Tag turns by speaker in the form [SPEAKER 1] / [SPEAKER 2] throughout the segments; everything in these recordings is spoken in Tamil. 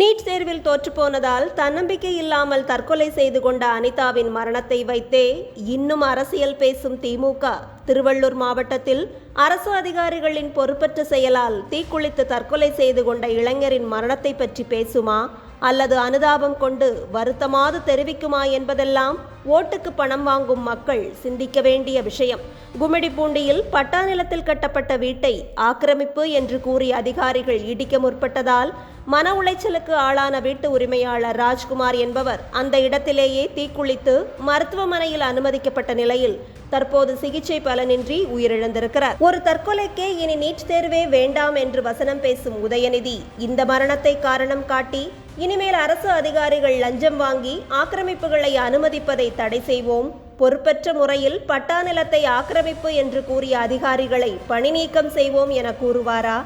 [SPEAKER 1] நீட் தேர்வில் தோற்றுப்போனதால் தன்னம்பிக்கை இல்லாமல் தற்கொலை செய்து கொண்ட அனிதாவின் மரணத்தை வைத்தே இன்னும் அரசியல் பேசும் திமுக. திருவள்ளூர் மாவட்டத்தில் அரசு அதிகாரிகளின் பொறுப்பற்ற செயலால் தீக்குளித்து தற்கொலை செய்து கொண்ட இளைஞரின் மரணத்தை பற்றி பேசுமா? அல்லது அனுதாபம் கொண்டு வருத்தமாது தெரிவிக்குமா என்பதெல்லாம் ஓட்டுக்கு பணம் வாங்கும் மக்கள் சிந்திக்க வேண்டிய விஷயம். கும்மிடிப்பூண்டியில் பட்டா நிலத்தில் கட்டப்பட்ட வீட்டை ஆக்கிரமிப்பு என்று கூறிய அதிகாரிகள் இடிக்க முற்பட்டதால் மன உளைச்சலுக்கு ஆளான வீட்டு உரிமையாளர் ராஜ்குமார் என்பவர் அந்த இடத்திலேயே தீக்குளித்து மருத்துவமனையில் அனுமதிக்கப்பட்ட நிலையில் தற்போது சிகிச்சை பலனின்றி உயிரிழந்திருக்கிறார். ஒரு தற்கொலைக்கே இனி நீட் தேர்வே வேண்டாம் என்று வசனம் பேசும் உதயநிதி இந்த மரணத்தை காரணம் காட்டி இனிமேல் அரசு அதிகாரிகள் லஞ்சம் வாங்கி ஆக்கிரமிப்புகளை அனுமதிப்பதை தடை செய்வோம். பொறுப்பற்ற முறையில் பட்டா நிலத்தை ஆக்கிரமிப்பு என்று கூறிய அதிகாரிகளை பணி நீக்கம் செய்வோம் என கூறுவாரா?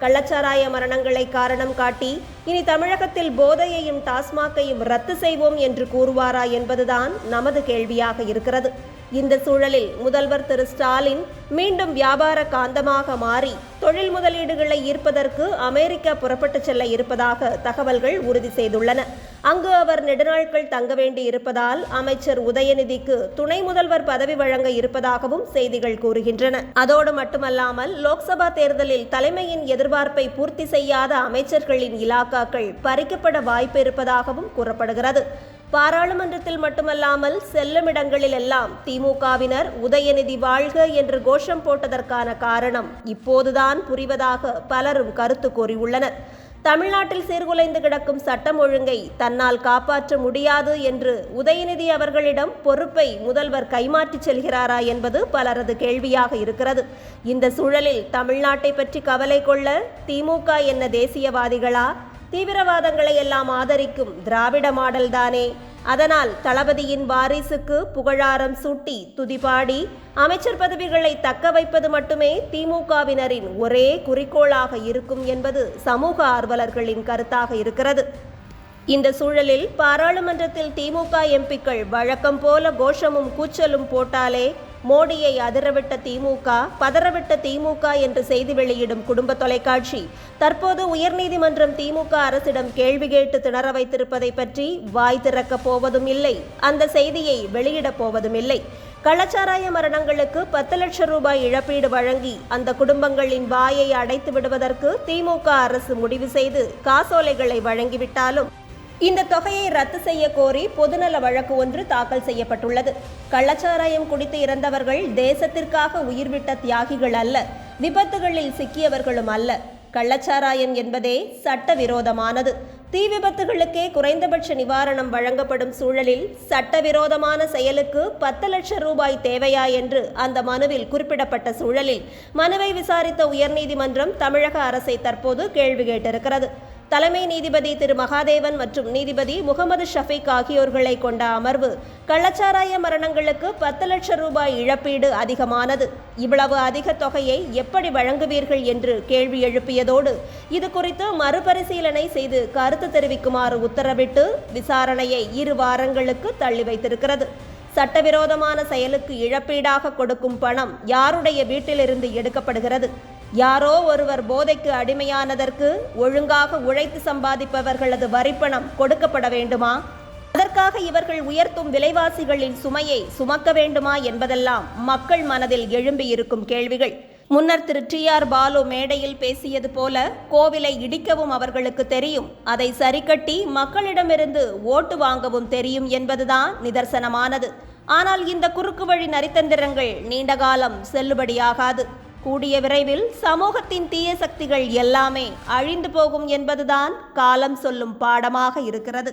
[SPEAKER 1] கள்ளச்சாராய மரணங்களை காரணம் காட்டி இனி தமிழகத்தில் போதையையும் டாஸ்மாக்கையும் ரத்து செய்வோம் என்று கூறுவாரா என்பதுதான் நமது கேள்வியாக இருக்கிறது. இந்த சூழலில் முதல்வர் திரு ஸ்டாலின் மீண்டும் வியாபார காந்தமாக மாறி தொழில் முதலீடுகளை ஈர்ப்பதற்கு அமெரிக்கா புறப்பட்டு செல்ல இருப்பதாக தகவல்கள் உறுதி செய்துள்ளன. அங்கு அவர் நெடுநாட்கள் தங்க வேண்டி இருப்பதால் அமைச்சர் உதயநிதிக்கு துணை முதல்வர் பதவி வழங்க இருப்பதாகவும் செய்திகள் கூறுகின்றன. அதோடு மட்டுமல்லாமல் லோக்சபா தேர்தலில் தலைமையின் எதிர்பார்ப்பை பூர்த்தி செய்யாத அமைச்சர்களின் இலாக்காக்கள் பறிக்கப்பட வாய்ப்பு இருப்பதாகவும் கூறப்படுகிறது. பாராளுமன்றத்தில் மட்டுமல்லாமல் செல்லும் இடங்களில் எல்லாம் திமுகவினர் உதயநிதி வாழ்க என்று கோஷம் போட்டதற்கான காரணம் இப்போதுதான் புரிவதாக பலரும் கருத்து கூறியுள்ளனர். தமிழ்நாட்டில் சீர்குலைந்து கிடக்கும் சட்டம் ஒழுங்கை தன்னால் காப்பாற்ற முடியாது என்று உதயநிதி அவர்களிடம் பொறுப்பை முதல்வர் கைமாற்றிச் செல்கிறாரா என்பது பலரது கேள்வியாக இருக்கிறது. இந்த சூழலில் தமிழ்நாட்டை பற்றி கவலை கொள்ள திமுக என்ன தேசியவாதிகளா? தீவிரவாதங்களை எல்லாம் ஆதரிக்கும் திராவிட மாடல் தானே. அதனால் தளபதியின் வாரிசுக்கு புகழாரம் சூட்டி துதிபாடி அமைச்சர் பதவிகளை தக்க வைப்பது மட்டுமே திமுகவினரின் ஒரே குறிக்கோளாக இருக்கும் என்பது சமூக ஆர்வலர்களின் கருத்தாக இருக்கிறது. இந்த சூழலில் பாராளுமன்றத்தில் திமுக எம்பிக்கள் வழக்கம் போல கோஷமும் கூச்சலும் போட்டாலே மோடியை அதிரவிட்ட திமுக பதறவிட்ட திமுக என்று செய்தி வெளியிடும் குடும்ப தொலைக்காட்சி. தற்போது உயர்நீதிமன்றம் திமுக அரசிடம் கேள்வி கேட்டு திணற வைத்திருப்பதை பற்றி வாய் திறக்கப் போவதும் இல்லை. அந்த செய்தியை வெளியிடப் போவதும் இல்லை. கள்ளச்சாராய மரணங்களுக்கு பத்து லட்சம் ரூபாய் இழப்பீடு வழங்கி அந்த குடும்பங்களின் வாயை அடைத்து விடுவதற்கு திமுக அரசு முடிவு செய்து காசோலைகளை வழங்கிவிட்டாலும் இந்த தொகையை ரத்து செய்ய கோரி பொதுநல வழக்கு ஒன்று தாக்கல் செய்யப்பட்டுள்ளது. கள்ளச்சாராயம் குடித்து இறந்தவர்கள் தேசத்திற்காக உயிர்விட்ட தியாகிகள் அல்ல விபத்துகளில் சிக்கியவர்களும் அல்ல. கள்ளச்சாராயம் என்பதே சட்டவிரோதமானது. தீ விபத்துகளுக்கே குறைந்தபட்ச நிவாரணம் வழங்கப்படும் சூழலில் சட்டவிரோதமான செயலுக்கு பத்து லட்சம் ரூபாய் தேவையா என்று அந்த மனுவில் குறிப்பிடப்பட்ட சூழலில் மனுவை விசாரித்த உயர்நீதிமன்றம் தமிழக அரசை தற்போது கேள்வி கேட்டிருக்கிறது. தலைமை நீதிபதி திரு மகாதேவன் மற்றும் நீதிபதி முகமது ஷஃபீக் ஆகியோர்களை கொண்ட அமர்வு கள்ளச்சாராய மரணங்களுக்கு பத்து லட்சம் ரூபாய் இழப்பீடு அதிகமானது. இவ்வளவு அதிக தொகையை எப்படி வழங்குவீர்கள் என்று கேள்வி எழுப்பியதோடு இது குறித்து மறுபரிசீலனை செய்து கருத்து தெரிவிக்குமாறு உத்தரவிட்டு விசாரணையை இரு வாரங்களுக்கு தள்ளி வைத்திருக்கிறது. சட்டவிரோதமான செயலுக்கு இழப்பீடாக கொடுக்கும் பணம் யாருடைய வீட்டிலிருந்து எடுக்கப்படுகிறது? யாரோ ஒருவர் போதைக்கு அடிமையானதற்கு ஒழுங்காக உழைத்து சம்பாதிப்பவர்களது வரிப்பணம் கொடுக்கப்பட வேண்டுமா? அதற்காக இவர்கள் உயர்த்தும் விலைவாசிகளின் சுமையை சுமக்க வேண்டுமா என்பதெல்லாம் மக்கள் மனதில் எழும்பியிருக்கும் கேள்விகள். முன்னர் திரு. டி. ஆர். பாலு மேடையில் பேசியது போல கோவிலை இடிக்கவும் அவர்களுக்கு தெரியும். அதை சரிக்கட்டி மக்களிடமிருந்து ஓட்டு வாங்கவும் தெரியும் என்பதுதான் நிதர்சனமானது. ஆனால் இந்த குறுக்கு வழி நரித்தந்திரங்கள் நீண்ட காலம் செல்லுபடியாகாது. கூடிய விரைவில் சமூகத்தின் தீய சக்திகள் எல்லாமே அழிந்து போகும் என்பதுதான் காலம் சொல்லும் பாடமாக இருக்கிறது.